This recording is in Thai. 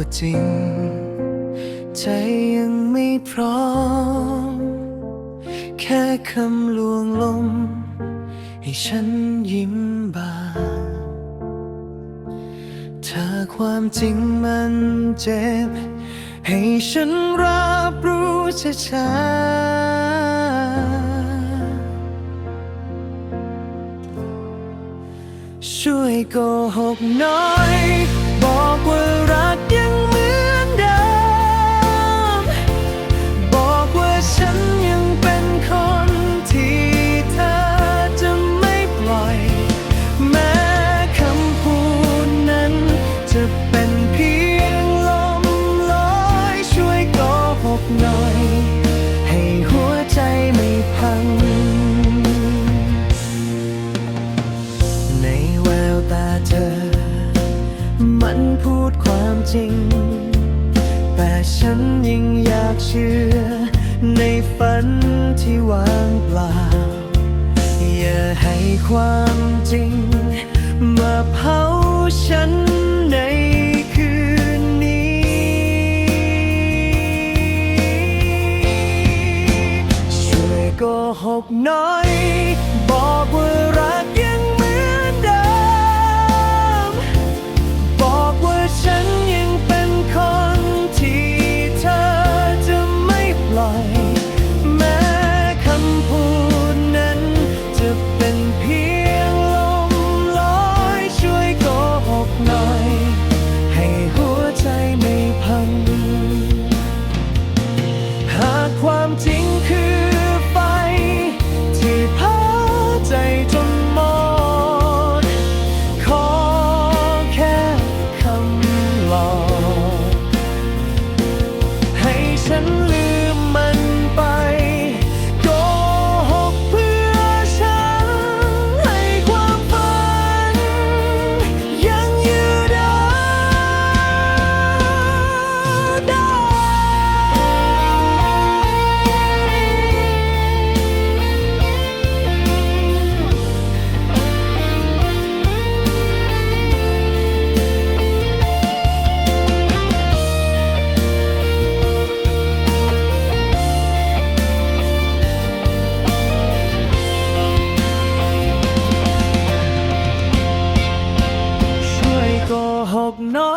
ว่าจริง ใจยังไม่พร้อม แค่คำลวงลม ให้ฉันยิ้มบานถ้าความจริงมันเจ็บ ให้ฉันรับรู้ช้าช่วยโกหกน้อย นพูดความจริง แต่ฉันยังอยากเชื่อ ในฝันที่วางเปล่า อย่าให้ความจริง มาเผาฉันในคืนนี้ ช่วยโกหกน้อย say No.